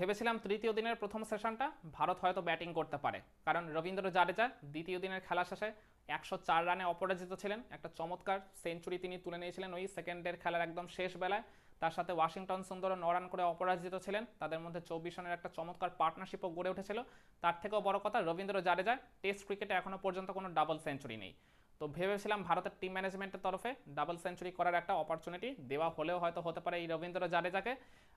ভেবেছিলাম তৃতীয় দিনের প্রথম সেশনটা ভারত হয়তো ব্যাটিং করতে পারে। কারণ রবীন্দ্র জাডেজা দ্বিতীয় দিনের খেলা শেষে একশো চার রানে অপরাজিত ছিলেন। একটা চমৎকার সেঞ্চুরি তিনি তুলে নিয়েছিলেন ওই সেকেন্ডের খেলার একদম শেষ বেলায়। তার সাথে ওয়াশিংটন সুন্দর ন রান করে অপরাজিত ছিলেন। তাদের মধ্যে চব্বিশ রানের একটা চমৎকার পার্টনারশিপও গড়ে উঠেছিল। তার থেকেও বড় কথা রবীন্দ্র জাডেজা টেস্ট ক্রিকেটে এখনও পর্যন্ত কোনো ডাবল সেঞ্চুরি নেই। তো ভেবেছিলাম ভারতের টিম ম্যানেজমেন্টের তরফে ডাবল সেঞ্চুরি করার একটা অপরচুনিটি দেওয়া হলেও হয়তো হতে পারে এই রবীন্দ্র জাডেজাকে।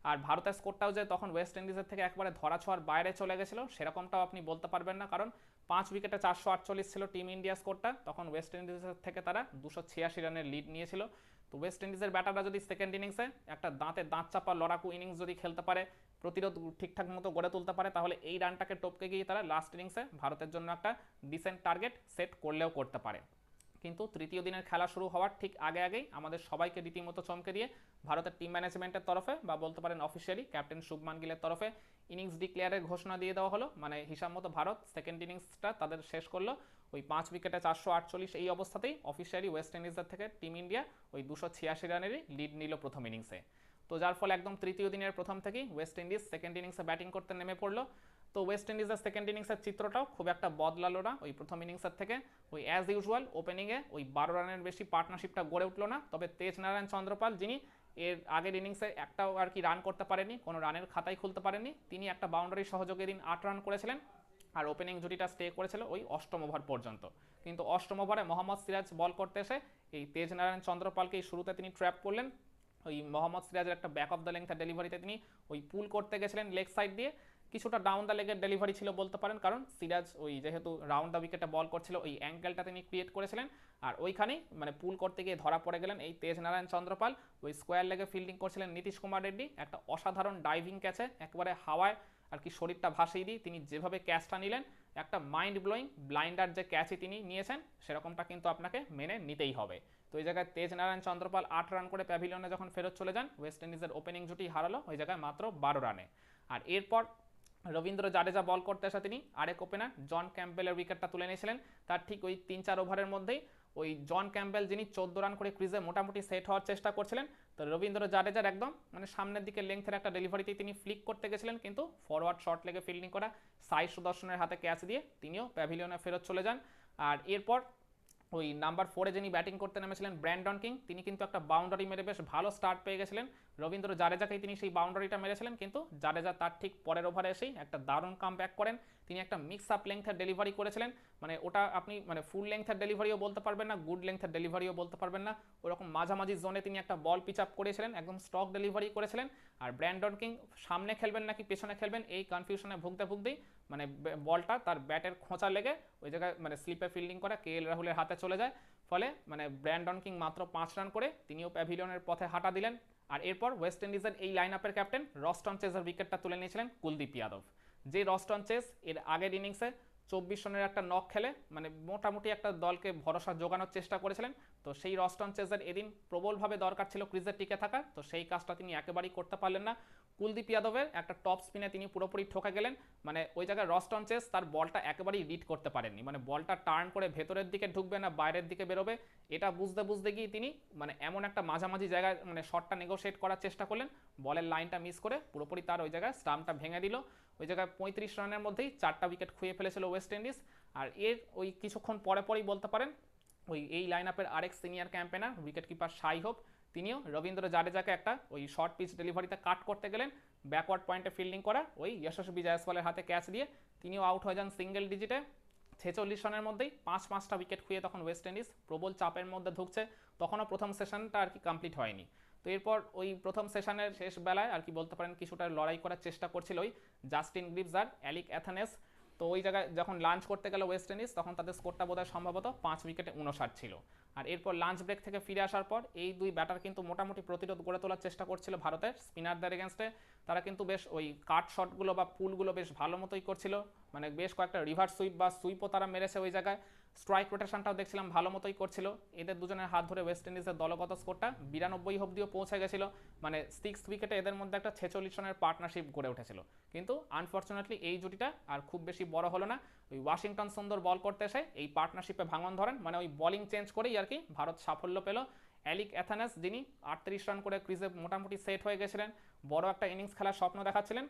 আর ভারতের স্কোরটাও যে তখন ওয়েস্ট ইন্ডিজের থেকে একবারে ধরা ছোঁয়ার বাইরে চলে গেছিল, সেরকমটাও আপনি বলতে পারবেন না। কারণ পাঁচ উইকেটে চারশো আটচল্লিশ ছিল টিম ইন্ডিয়া স্কোরটা তখন ওয়েস্ট ইন্ডিজের থেকে তারা দুশো ছিয়াশি রানের লিড নিয়েছিল। তো ওয়েস্ট ইন্ডিজের ব্যাটাররা যদি সেকেন্ড ইনিংসে একটা দাঁতে দাঁত চাপা লড়াকু ইনিংস যদি খেলতে পারে, প্রতিরোধ ঠিকঠাক মতো গড়ে তুলতে পারে, তাহলে এই রানটাকে টপকে গিয়ে তারা লাস্ট ইনিংসে ভারতের জন্য একটা ডিসেন্ট টার্গেট সেট করলেও করতে পারে। কিন্তু তৃতীয় দিনের খেলা শুরু হওয়ার ঠিক আগে আগেই আমাদের সবাইকে রীতিমতো চমকে দিয়ে ভারতের টিম ম্যানেজমেন্টের তরফে বা বলতে পারেন অফিসিয়ালি ক্যাপ্টেন শুভমান গিলের তরফে ইনিংস ডিক্লেয়ারের ঘোষণা দিয়ে দেওয়া হলো। মানে হিসাব মতো ভারত সেকেন্ড ইনিংসটা তাদের শেষ করল। ওই পাঁচ উইকেটে চারশো আটচল্লিশ এই অবস্থাতেই অফিসিয়ালি ওয়েস্ট ইন্ডিজের থেকে টিম ইন্ডিয়া ওই দুশো ছিয়াশি রানেরই লিড নিল প্রথম ইনিংসে তো যার ফলে একদম তৃতীয় দিনের প্রথম থেকেই ওয়েস্ট ইন্ডিজ সেকেন্ড ইনিংসে ব্যাটিং করতে নেমে পড়ল। তো ওয়েস্ট ইন্ডিজের সেকেন্ড ইনিংসের চিত্রটাও খুব একটা বদলালো না। ওই প্রথম ইনিংসের থেকে ওই অ্যাজ ইউজুয়াল ওপেনিংয়ে ওই বারো রানের বেশি পার্টনারশিপটা গড়ে উঠল না। তবে তেজ নারায়ণ চন্দ্রপাল যিনি এর আগের ইনিংসে একটাও আর কি রান করতে পারেনি কোনো রানের খাতাই খুলতে পারেনি তিনি একটা বাউন্ডারি সহযোগে দিন আট রান করেছিলেন আর ওপেনিং জুটিটা স্টে করেছিল ওই অষ্টম ওভার পর্যন্ত। কিন্তু অষ্টম ওভারে মোহাম্মদ সিরাজ বল করতে এসে এই তেজ নারায়ণ চন্দ্রপালকে এই শুরুতে তিনি ট্র্যাপ করলেন। ওই মোহাম্মদ সিরাজের একটা ব্যাক অফ দ্য লেংথের ডেলিভারিতে তিনি ওই পুল করতে গেছিলেন লেগ সাইড দিয়ে। কিছুটা ডাউন দ্য লেগের ডেলিভারি ছিল বলতে পারেন। কারণ সিরাজ ওই যেহেতু রাউন্ড দ্য উইকেটে বল করছিল, ওই অ্যাঙ্গেলটা তিনি ক্রিয়েট করেছিলেন। আর ওইখানেই মানে পুল করতে গিয়ে ধরা পড়ে গেলেন এই তেজ নারায়ণ চন্দ্রপাল। ওই স্কোয়ার লেগে ফিল্ডিং করছিলেন নীতিশ কুমার রেড্ডি। একটা অসাধারণ ডাইভিং ক্যাচে একেবারে হাওয়ায় আর কি শরীরটা ভাসিয়ে দিয়ে তিনি যেভাবে ক্যাচটা নিলেন, একটা মাইন্ড ব্লোয়িং ব্লাইন্ডার যে ক্যাচই তিনি নিয়েছেন, সেরকমটা কিন্তু আপনাকে মেনে নিতেই হবে। তো ওই জায়গায় তেজ নারায়ণ চন্দ্রপাল আট রান করে প্যাভিলিয়নে যখন ফেরত চলে যান ওয়েস্ট ইন্ডিজের ওপেনিং জুটি হারালো, ওই জায়গায় মাত্র বারো রানে আর এরপর রবীন্দ্র জাডেজা বল করতে আসা তিনি, আরেক ওপেনার জন ক্যাম্পবেলের উইকেটটা তুলে নিয়েছিলেন। তার ঠিক ওই তিন চার ওভারের মধ্যেই ওই জন ক্যাম্পবেল যিনি চোদ্দ রান করে ক্রিজে মোটামুটি সেট হওয়ার চেষ্টা করছিলেন, তো রবীন্দ্র জাডেজার একদম মানে সামনের দিকে লেংথের একটা ডেলিভারিতেই তিনি ফ্লিক করতে গেছিলেন, কিন্তু ফরওয়ার্ড শর্ট লেগে ফিল্ডিং করা সাই সুদর্শনের হাতে ক্যাচ দিয়ে তিনিও প্যাভিলিয়নে ফেরত চলে যান। আর এরপর ওই নাম্বার ফোরে যিনি ব্যাটিং করতে নেমেছিলেন, ব্র্যান্ডন কিং, তিনি কিন্তু একটা বাউন্ডারি মেরে বেশ ভালো স্টার্ট পেয়ে গেছিলেন। রবীন্দ্র জাডেজাকেই তিনি সেই বাউন্ডারিটা মেরেছিলেন, কিন্তু জাডেজা তার ঠিক পরের ওভারে এসেই একটা দারুণ কাম ব্যাক করেন। তিনি একটা মিক্স আপ লেংথের ডেলিভারি করেছিলেন। মানে ওটা আপনি মানে ফুল লেংথের ডেলিভারিও বলতে পারবেন না গুড লেংথের ডেলিভারিও বলতে পারবেন না। ওরকম মাঝামাঝি জোনে তিনি একটা বল পিচ আপ করেছিলেন, একদম স্টক ডেলিভারি করেছিলেন। আর ব্র্যান্ডন কিং সামনে খেলবেন নাকি পেছনে খেলবেন, এই কনফিউশনে ভুগতে ভুগতেই মানে বলটা তার ব্যাটের খোঁচা লেগে ওই জায়গায় মানে স্লিপে ফিল্ডিং করা কে এল রাহুলের হাতে চলে যায়। ফলে মানে ব্র্যান্ডন কিং মাত্র পাঁচ রান করে তিনিও প্যাভিলিয়নের পথে হাঁটা দিলেন। আর এরপর ওয়েস্ট ইন্ডিজের এই লাইন আপের ক্যাপ্টেন রস্টন চেজের উইকেটটা তুলে নিয়েছিলেন কুলদীপ যাদব যে রস্টন চেস এর আগের ইনিংসে চব্বিশ রানের একটা নখ খেলে মানে মোটামুটি একটা দলকে ভরসা জোগানোর চেষ্টা করেছিলেন। তো সেই রস্টন চেজের এদিন প্রবলভাবে দরকার ছিল ক্রিজের টিকে থাকা তো সেই কাজটা তিনি একেবারেই করতে পারলেন না। কুলদীপ যাদবের একটা টপ স্পিনে তিনি পুরোপুরি ঠকে গেলেন। মানে ওই জায়গায় রস্টন চেস তার বলটা একেবারেই রিড করতে পারেননি। মানে বলটা টার্ন করে ভেতরের দিকে ঢুকবে না, বাইরের দিকে বেরোবে। এটা বুঝতে বুঝতে গিয়ে তিনি মানে এমন একটা মাঝামাঝি জায়গায় মানে শটটা নেগোশিয়েট করার চেষ্টা করলেন। বলের লাইনটা মিস করে পুরোপুরি তার ওই জায়গায় স্টাম্পটা ভেঙে দিল। ওই জায়গায় পঁয়ত্রিশ রানের মধ্যেই চারটা উইকেট খুঁয়ে ফেলেছিল ওয়েস্ট ইন্ডিজ আর এর ওই কিছুক্ষণ পরে পরেই বলতে পারেন, ওই এই লাইন আপের আরেক senior campaigner wicket keeper Shai Hope তিনিও রবীন্দ্র জাডেজাকে একটা ওই শর্ট পিচ ডেলিভারিতে কাট করতে গেলেন ব্যাকওয়ার্ড পয়েন্টে ফিল্ডিং করা, ওই যশস্বী জয়সওয়ালের হাতে ক্যাচ দিয়ে তিনিও আউট হয়ে যান সিঙ্গেল ডিজিটে ছেচল্লিশ রানের মধ্যেই পাঁচ পাঁচটা উইকেট খুঁয়ে তখন ওয়েস্ট ইন্ডিজ প্রবল চাপের মধ্যে ঢুকছে, তখনও প্রথম সেশনটা আর কি কমপ্লিট হয়নি। তো এরপর ওই প্রথম সেশনের শেষ বেলায় আর কি বলতে পারেন, কিছুটা লড়াই করার চেষ্টা করছিল ওই জাস্টিন গ্রিপস আর অ্যালিক অ্যাথানেস তো ওই জায়গায় যখন লাঞ্চ করতে গেল ওয়েস্ট ইন্ডিজ তখন তাদের স্কোরটা বোধহয় সম্ভবত পাঁচ উইকেটে উনষাট ছিল। আর এরপর লাঞ্চ ব্রেক থেকে ফিরে আসার পর, এই দুই ব্যাটার কিন্তু মোটামুটি প্রতিরোধ গড়ে তোলার চেষ্টা করছিল ভারতের স্পিনারদের এগেনস্টে তারা কিন্তু বেশ ওই কাট শটগুলো বা পুলগুলো বেশ ভালো মতোই করছিল। মানে বেশ কয়েকটা রিভার সুইপ বা সুইপও তারা মেরেছে ওই জায়গায়। স্ট্রাইক রোটেশনটাও দেখছিলাম ভালো মতোই করছিল। এদের দুজনের হাত ধরে ওয়েস্ট ইন্ডিজের দলগত স্কোরটা বিরানব্বই অব্দিও পৌঁছে গেছিল। মানে সিক্স উইকেটে এদের মধ্যে একটা ছেচল্লিশ রানের পার্টনারশিপ গড়ে উঠেছিল। কিন্তু আনফর্চুনেটলি এই জুটিটা আর খুব বেশি বড় হলো না। ওই ওয়াশিংটন সুন্দর বল করতে এসে এই পার্টনারশিপে ভাঙন ধরেন। মানে ওই বলিং চেঞ্জ করেই আর কি ভারত সাফল্য পেল। অ্যালিক অ্যাথানাস, যিনি আটত্রিশ রান করে ক্রিজে মোটামুটি সেট হয়ে গেছিলেন। বড় একটা ইনিংস খেলার স্বপ্ন দেখাচ্ছিলেন।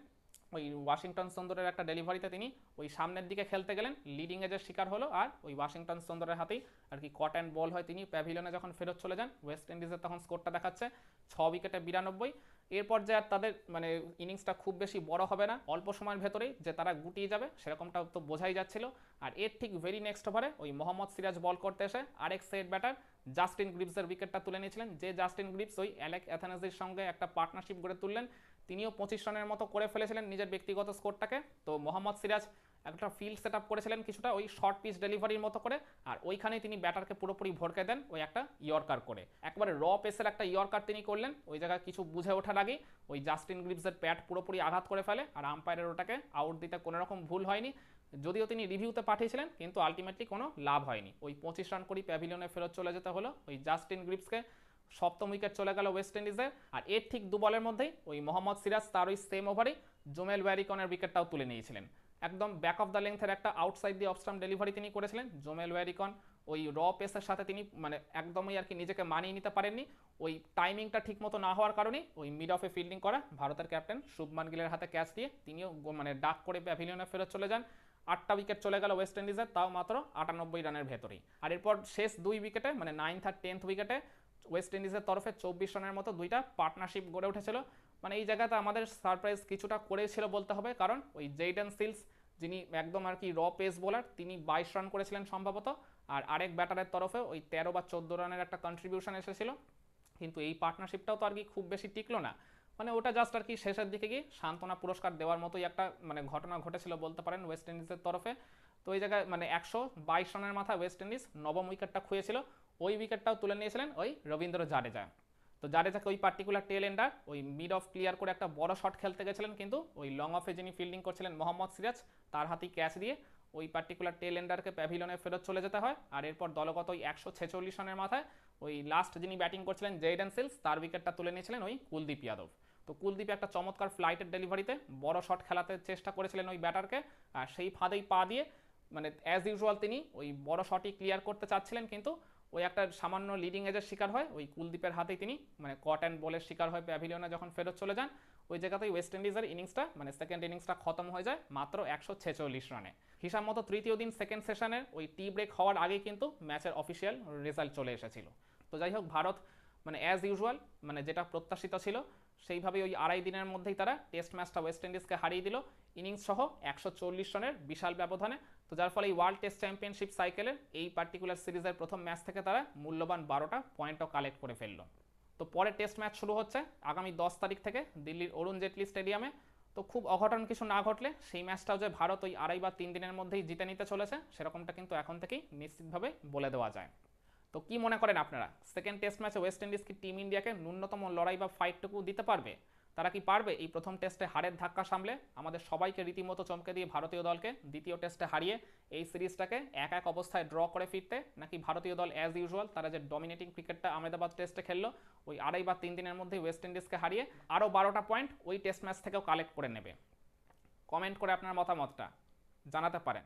ওই ওয়াশিংটন সুন্দরের একটা ডেলিভারিতে তিনি ওই সামনের দিকে খেলতে গেলেন লিডিং এজের শিকার হলো আর ওই ওয়াশিংটন সুন্দরের হাতেই আর কি কট অ্যান্ড বল হয় তিনি। প্যাভিলিয়নে যখন ফেরত চলে যান ওয়েস্ট ইন্ডিজের তখন স্কোরটা দেখাচ্ছে ছ উইকেটে বিরানব্বই। এরপর যে আর তাদের মানে ইনিংসটা খুব বেশি বড় হবে না, অল্প সময়ের ভেতরেই যে তারা গুটিয়ে যাবে সেরকমটা তো বোঝাই যাচ্ছিল। আর এর ঠিক ভেরি নেক্সট ওভারে ওই মোহাম্মদ সিরাজ বল করতে এসে আরেক সেট ব্যাটার জাস্টিন গ্রিপসের উইকেটটা তুলে নিয়েছিলেন। যে জাস্টিন গ্রিপস ওই অ্যালেক অ্যাথানাসির সঙ্গে একটা পার্টনারশিপ গড়ে তুললেন তিনিও পঁচিশ রানের মতো করে ফেলেছিলেন নিজের ব্যক্তিগত স্কোরটাকে। তো মোহাম্মদ সিরাজ একটা ফিল্ড সেট করেছিলেন কিছুটা ওই শর্ট পিচ ডেলিভারির মতো করে, আর ওইখানেই তিনি ব্যাটারকে পুরোপুরি ভরকে দেন ওই একটা ইয়র্কার করে। একবারে র পেসের একটা ইয়র্কার তিনি করলেন, ওই জায়গায় কিছু বুঝে ওঠার আগেই ওই জাস্টিন গ্রিপসের প্যাট পুরোপুরি আঘাত করে ফেলে, আর আম্পায়ারের ওটাকে আউট দিতে কোনো রকম ভুল হয়নি। যদিও তিনি রিভিউতে পাঠিয়েছিলেন, কিন্তু আলটিমেটলি কোনো লাভ হয়নি। ওই পঁচিশ রান করেই প্যাভিলিয়নে ফেরত চলে যেতে হলো ওই জাস্টিন গ্রিপসকে সপ্তম উইকেট চলে গেল ওয়েস্ট ইন্ডিজের আর এর ঠিক দু বলের মধ্যেই ওই মোহাম্মদ সিরাজ তার ওই সেম ওভারেই জোমেল ওয়ারিকনের উইকেটটাও তুলে নিয়েছিলেন। একদম ব্যাক অফ দ্য লেন্থের একটা আউটসাইড দিয়ে অফস্টাম ডেলিভারি তিনি করেছিলেন। জোমেল ওয়ারিকন ওই র পেসের সাথে তিনি মানে একদমই আর কি নিজেকে মানিয়ে নিতে পারেননি। ওই টাইমিংটা ঠিকমতো না হওয়ার কারণে ওই মিড অফে ফিল্ডিং করা ভারতের ক্যাপ্টেন শুভমান গিলের হাতে ক্যাচ দিয়ে তিনিও মানে ডাক করে প্যাভিলিয়নে ফেরত চলে যান। আটটা উইকেট চলে গেল ওয়েস্ট ইন্ডিজের তাও মাত্র আটানব্বই রানের ভেতরেই। আর এরপর শেষ দুই উইকেটে মানে নাইন্থ আর টেন্থ উইকেটে ওয়েস্ট ইন্ডিজের তরফে চব্বিশ রানের মতো দুইটা পার্টনারশিপ গড়ে উঠেছিল। মানে এই জায়গাতে আমাদের সারপ্রাইজ কিছুটা করেছিল বলতে হবে, কারণ ওই জেইডেন সিলস যিনি একদম আর কি র পেস বোলার তিনি বাইশ রান করেছিলেন সম্ভবত। আর আরেক ব্যাটারের তরফে ওই তেরো বা চোদ্দ রানের একটা কন্ট্রিবিউশন এসেছিল। কিন্তু এই পার্টনারশিপটাও তো আর কি খুব বেশি টিকলো না। মানে ওটা জাস্ট আর কি শেষের দিকে গিয়ে সান্ত্বনা পুরস্কার দেওয়ার মতোই একটা মানে ঘটনা ঘটেছিল বলতে পারেন ওয়েস্ট ইন্ডিজের তরফে। তো এই জায়গায় মানে একশো বাইশ রানের মাথায় ওয়েস্ট ইন্ডিজ নবম উইকেটটা খুঁয়েছিল। ওই উইকেটটাও তুলে নিয়েছিলেন ওই রবীন্দ্র জাডেজা। তো জাডেজাকে ওই পার্টিকুলার টেল এন্ডার ওই মিড অফ ক্লিয়ার করে একটা বড় শট খেলতে গেছিলেন কিন্তু ওই লং অফে যিনি ফিল্ডিং করছিলেন মোহাম্মদ সিরাজ, তার হাতেই ক্যাচ দিয়ে ওই পার্টিকুলার টেল এন্ডারকে প্যাভিলনে ফেরত চলে যেতে হয়। আর এরপর দলগত ওই একশো ছেচল্লিশ রানের মাথায় ওই লাস্ট যিনি ব্যাটিং করছিলেন জেডেন সিলস, তার উইকেটটা তুলে নিয়েছিলেন ওই কুলদীপ যাদব। তো কুলদীপ একটা চমৎকার ফ্লাইটের ডেলিভারিতে বড় শট খেলাতে চেষ্টা করেছিলেন ওই ব্যাটারকে। আর সেই ফাঁদেই পা দিয়ে মানে অ্যাজ ইউজুয়াল তিনি ওই বড় শটই ক্লিয়ার করতে চাচ্ছিলেন কিন্তু ওই একটা সামান্য লিডিং এজের শিকার হয়, ওই কুলদীপের হাতেই তিনি মানে কট অ্যান্ড বলের শিকার হয় প্যাভিলিয়নে যখন ফেরত চলে যান, ওই জায়গাতেই ওয়েস্ট ইন্ডিজের ইনিংসটা মানে সেকেন্ড ইনিংসটা খতম হয়ে যায় মাত্র একশো ছেচল্লিশ রানে হিসাব মতো তৃতীয় দিন সেকেন্ড সেশনের ওই টি ব্রেক হওয়ার আগেই কিন্তু ম্যাচের অফিসিয়াল রেজাল্ট চলে এসেছিল। তো যাই হোক, ভারত মানে অ্যাজ ইউজুয়াল মানে যেটা প্রত্যাশিত ছিল সেইভাবেই ওই আড়াই দিনের মধ্যেই তারা টেস্ট ম্যাচটা ওয়েস্ট ইন্ডিজকে হারিয়ে দিল। ইনিংস সহ একশো চল্লিশ রানের বিশাল ব্যবধানে। তো যার ফলে এই ওয়ার্ল্ড টেস্ট চ্যাম্পিয়নশিপ সাইকেলের এই পার্টিকুলার সিরিজের প্রথম ম্যাচ থেকে তারা মূল্যবান বারোটা পয়েন্টও কালেক্ট করে ফেলল। তো পরে টেস্ট ম্যাচ শুরু হচ্ছে আগামী দশ তারিখ থেকে দিল্লির অরুণ জেটলি স্টেডিয়ামে তো খুব অঘটন কিছু না ঘটলে সেই ম্যাচটাও যে ভারত ওই আড়াই বা তিন দিনের মধ্যেই জিতে নিতে চলেছে, সেরকমটা কিন্তু এখন থেকেই নিশ্চিতভাবে বলে দেওয়া যায়। তো কি মনে করেন আপনারা? সেকেন্ড টেস্ট ম্যাচে ওয়েস্ট ইন্ডিজ কি টিম ইন্ডিয়াকে ন্যূনতম লড়াই বা ফাইটটুকু দিতে পারবে? তারা কি পারবে এই প্রথম টেস্টে হারের ধাক্কা সামলে? আমাদের সবাইকে রীতিমতো চমকে দিয়ে ভারতীয় দলকে দ্বিতীয় টেস্টে হারিয়ে এই সিরিজটাকে এক এক অবস্থায় ড্র করে ফিরতে নাকি ভারতীয় দল অ্যাজ ইউজুয়াল তারা যে ডমিনেটিং ক্রিকেটটা আহমেদাবাদ টেস্টে খেললো, ওই আড়াই বা তিন দিনের মধ্যেই ওয়েস্ট ইন্ডিজকে হারিয়ে আরও বারোটা পয়েন্ট ওই টেস্ট ম্যাচ থেকেও কালেক্ট করে নেবে। কমেন্ট করে আপনার মতামতটা জানাতে পারেন।